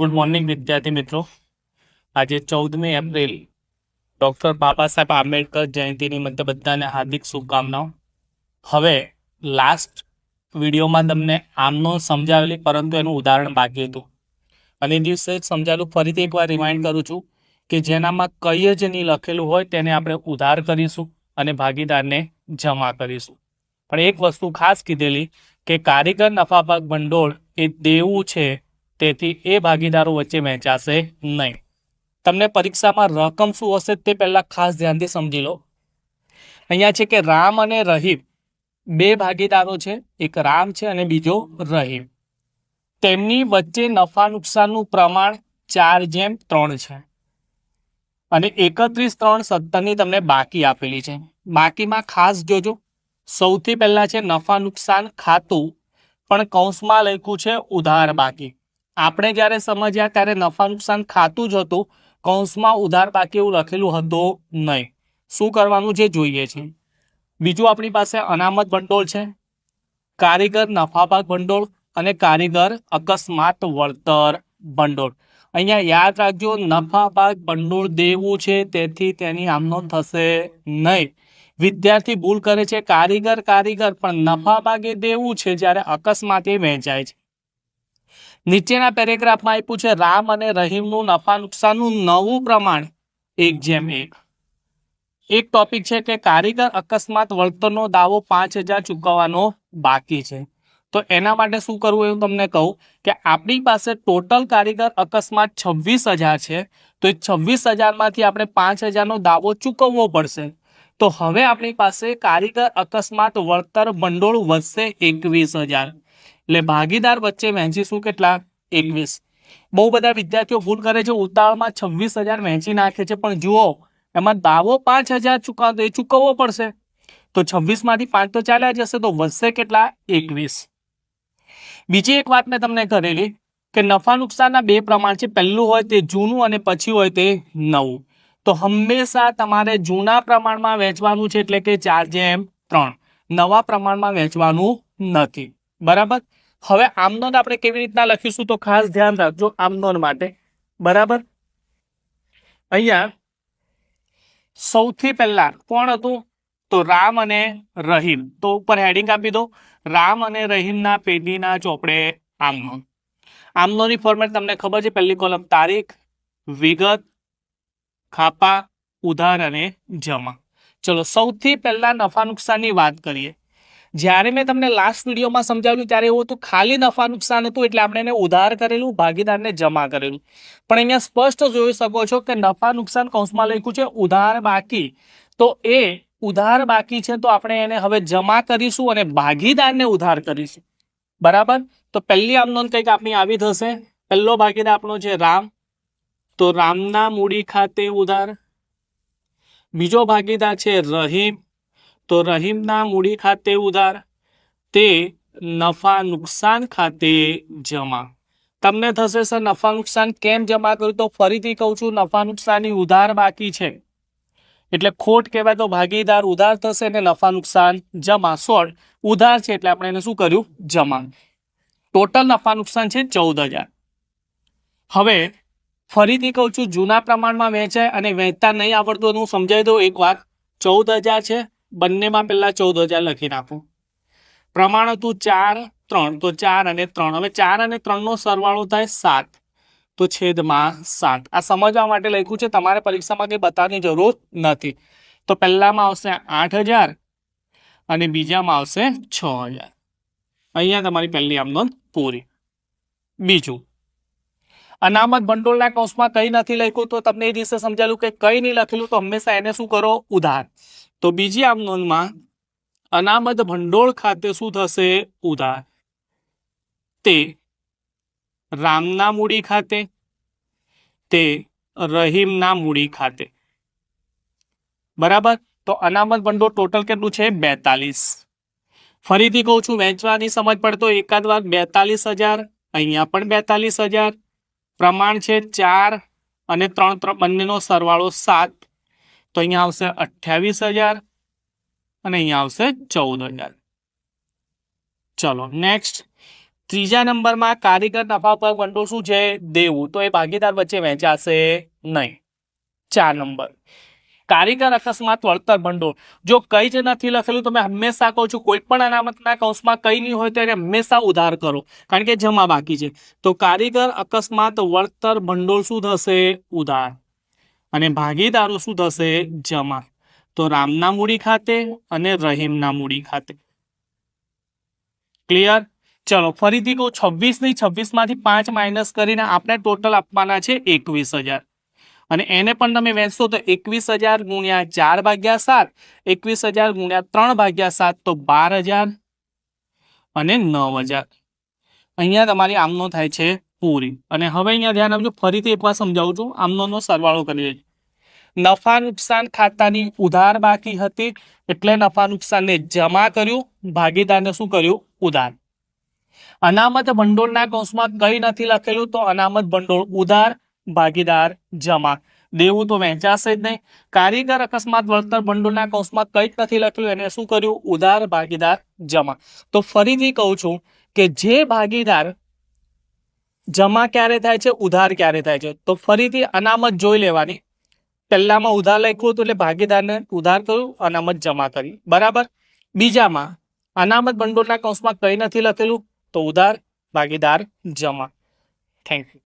Good morning વિદ્યાર્થી મિત્રો. આજે ચૌદમી એપ્રિલ. ડૉક્ટર બાબા સાહેબ આંબેડકર જયંતિ નિમિત્તે બધાને હાર્દિક શુભકામનાઓ. હવે લાસ્ટ વિડીયોમાં તમને આમનો સમજાવેલી, પરંતુ એનું ઉદાહરણ બાકી હતું. અને દિવસે સમજાવેલું, ફરીથી એકવાર રિમાઇન્ડ કરું છું કે જેનામાં કંઈ જ નહીં લખેલું હોય તેને આપણે ઉધાર કરીશું અને ભાગીદારને જમા કરીશું. પણ એક વસ્તુ ખાસ કીધેલી કે કારીગર નફાભાગ ભંડોળ એ દેવું છે તેથી એ ભાગીદારો વચ્ચે વહેંચાશે નહીં. તમને પરીક્ષામાં રકમ શું હશે તે પહેલાં ખાસ ધ્યાનથી સમજી લો. અહીંયા છે કે રામ અને રહીમ બે ભાગીદારો છે, એક રામ છે અને બીજો રહીમ. તેમની વચ્ચે નફા નુકસાનનું પ્રમાણ ચાર જેમ ત્રણ છે. અને એકત્રીસ ત્રણ સત્તરની તમને બાકી આપેલી છે. બાકીમાં ખાસ જોજો, સૌથી પહેલાં છે નફા નુકસાન ખાતું, પણ કૌંસમાં લખ્યું છે ઉધાર બાકી. આપણે જ્યારે સમજ્યા ત્યારે નફા નુકસાન ખાતું જ હતું. કૌંસમાં ઉધાર બાકી એવું લખેલું હતું નહીં. શું કરવાનું છે જોઈએ છે? બીજું આપણી પાસે અનામત ભંડોળ છે. કારીગર નફાભાગ ભંડોળ અને કારીગર અકસ્માત વળતર ભંડોળ. અહીંયા યાદ રાખજો નફાભાગ ભંડોળ દેવું છે તેથી તેની આમનો થશે નહીં. વિદ્યાર્થી ભૂલ કરે છે, કારીગર કારીગર, પણ નફાભાગે દેવું છે જ્યારે અકસ્માત વહેંચાય છે. નીચેના પેરેગ્રાફમાં આપ્યું છે, રામ અને રહીમનું નફા નુકસાનનું નવું પ્રમાણ. એક જેમ એક. એક ટોપિક છે કે કારીગર અકસ્માત વળતરનો દાવો પાંચ હજાર ચૂકવવાનો બાકી છે. તો એના માટે શું કરવું હું તમને કહું કે આપણી પાસે ટોટલ કારીગર અકસ્માત છવ્વીસ હજાર છે, તો એ છવ્વીસ હજારમાંથી આપણે પાંચ હજારનો દાવો ચૂકવવો પડશે. તો હવે આપણી પાસે કારીગર અકસ્માત વળતર ભંડોળ વધશે એકવીસ હજાર. એટલે ભાગીદાર વચ્ચે વહેંચીશું કેટલા? એકવીસ. બહુ બધા વિદ્યાર્થીઓ ભૂલ કરે છે, ઉતાવળમાં છવ્વીસ હજાર વહેંચી નાખે છે, પણ જુઓ, એમાં દાવો પાંચ હજાર ચૂકવતો એ ચૂકવવો પડશે. તો છવ્વીસમાંથી પાંચ તો ચાલ્યા જશે, તો વધશે કેટલા? એકવીસ. બીજી એક વાત મેં તમને કરેલી કે નફા નુકસાનના બે પ્રમાણ છે, પહેલું હોય તે જૂનું અને પછી હોય તે નવું. તો હંમેશા તમારે જૂના પ્રમાણમાં વેચવાનું છે, એટલે કે ચાર જેમ ત્રણ. નવા પ્રમાણમાં વેચવાનું નથી. બરાબર? હવે આમનોંધ આપણે કેવી રીતના લખીશું તો ખાસ ધ્યાન રાખજો આમનોંધ માટે. બરાબર? અહીંયા સૌથી પહેલા કોણ હતું? તો રામ અને રહીમ. તો ઉપર હેડિંગ આપી દો રામ અને રહીમના પેઢીના ચોપડે આમનોન. આમનોની ફોર્મેટ તમને ખબર છે? પહેલી કોલમ તારીખ, વિગત, ખાપા, ઉધાર અને જમા. ચલો, સૌથી પહેલા નફા નુકસાનની વાત કરીએ. જ્યારે મેં તમને લાસ્ટ વિડીયોમાં સમજાવ્યું ત્યારે એવું હતું, ખાલી નફા નુકસાન હતું એટલે આપણે એને ઉધાર કરેલું, ભાગીદારને જમા કરેલું. પણ અહીંયા સ્પષ્ટ જોઈ શકો છો કે નફા નુકસાન કૌંસમાં લખ્યું છે, ઉધાર બાકી. તો એ ઉધાર બાકી છે તો આપણે એને હવે જમા કરીશું અને ભાગીદારને ઉધાર કરીશું. બરાબર? તો પહેલી આમનો કંઈક આપણી આવી થશે પહેલો ભાગીદાર આપણો છે રામ. તો રામના મૂડી ખાતે ઉધાર. બીજો ભાગીદાર છે રહીમ. તો રહીમના મૂડી ખાતે ઉધાર, તે નફા નુકસાન ખાતે જમા. તમને થશે, સર, નફા નુકસાન કેમ જમા કર્યું? તો ફરીથી કહું છું, નફા નુકસાનની ઉધાર બાકી છે. એટલે ખોટ કહેવાય તો ભાગીદાર ઉધાર થશે ને નફા નુકસાન જમા. સોળ, ઉધાર છે એટલે આપણે એને શું કર્યું? જમા. ટોટલ નફા નુકસાન છે ચૌદ હજાર હવે ફરીથી કહું છું, જૂના પ્રમાણમાં વેચાય અને વહેતા નહીં આવડતું હું સમજાવી દઉં. એક વાત ચૌદ હજાર છે બંનેમાં પહેલા ચૌદ હજાર લખી નાખું. પ્રમાણ હતું ચાર, ત્રણ. તો ચાર અને ત્રણ. હવે ચાર અને ત્રણનો સરવાળો થાય સાત. તો છેદમાં સાત. આ સમજવા માટે લખ્યું છે, તમારે પરીક્ષામાં કંઈ બતાવવાની જરૂર નથી. તો પહેલામાં આવશે આઠ હજાર અને બીજામાં આવશે છ હજાર. અહીંયા તમારી પહેલી આમ નોંધ પૂરી. બીજું. અનામત ભંડોળના કૌંસમાં કંઈ નથી લખ્યું, તો તમને એ દિવસે સમજાયું કે કંઈ નહીં લખેલું, તો હંમેશા એને શું કરો? ઉધાર. તો બીજી આમ અનામત ભંડોળ ખાતે શું થશે? ઉધાર. તે રામના મૂડી ખાતે, તે રહીમના મૂડી ખાતે. બરાબર? તો અનામત ભંડોળ ટોટલ કેટલું છે? બેતાલીસ. ફરીથી કહું છું, વેચવાની સમજ પડતો એકાદ વાર બેતાલીસ હજાર, અહીંયા પણ બેતાલીસ હજાર. પ્રમાણ છે ચાર અને ત્રણ ત્રણ, બંનેનો સરવાળો સાત. તો અહીંયા આવશે અઠ્યાવીસ હજાર અને અહીંયા આવશે ચૌદ હજાર. ચલો નેક્સ્ટ ત્રીજા નંબરમાં કારીગર નફા પર ભંડોળ શું છે? દેવું. તો એ ભાગીદાર વચ્ચે વહેંચાશે નહીં. ચાર નંબર. કારીગર અકસ્માત વળતર ભંડોળ. જો કઈ જ નથી લખેલું તમે હંમેશા કહો છું, કોઈ પણ અનામતના કૌશમાં કઈ નહીં હોય, તો એને હંમેશા ઉધાર કરો. કારણ કે જમા બાકી છે. તો કારીગર અકસ્માત વળતર ભંડોળ શું થશે? ઉધાર. અને ભાગીદારો શું થશે? જમા તો રામના મૂડી ખાતે અને રહીમના મૂડી ખાતે. ક્લિયર ચલો, ફરીથી કહું છવ્વીસની છવ્વીસમાંથી પાંચ માઇનસ કરીને આપણે ટોટલ આપવાના છે એકવીસ હજાર. અને એને પણ તમે વેચશો તો એકવીસ હજાર ગુણ્યા ચાર ભાગ્યા સાત, એકવીસ હજાર ગુણ્યા ત્રણ ભાગ્યા સાત તો બાર હજાર અને નવ હજાર. અહીંયા તમારી આમનો થાય છે પૂરી. અને હવે અહીંયા ધ્યાન આપજો, ફરીથી એકવાર સમજાવું છું આમનોનો સરવાળો કરીએ. નફા નુકસાન ખાતાની ઉધાર બાકી હતી, એટલે નફા નુકસાનને જમા કર્યું, ભાગીદારને શું કર્યું? ઉધાર. અનામત ભંડોળના કૌંસમાં કઈ નથી લખેલું, તો અનામત ભંડોળ ઉધાર, ભાગીદાર જમા. દેવું તો વહેંચાશે જ નહીં. કારીગર અકસ્માત વળતર ભંડોળના કૌંસમાં કંઈ નથી લખ્યું, એને શું કર્યું? ઉધાર, ભાગીદાર જમા. તો ફરીથી કહું છું કે જે ભાગીદાર જમા ક્યારે થાય છે, ઉધાર ક્યારે થાય છે? તો ફરીથી અનામત જોઈ લેવાની. પહેલામાં ઉધાર લખ્યું હતું એટલે ભાગીદારને ઉધાર કર્યું અનામત જમા કરી. બરાબર? બીજામાં, અનામત ભંડોળના કૌંસમાં કંઈ નથી લખેલું, તો ઉધાર, ભાગીદાર જમા. Thank you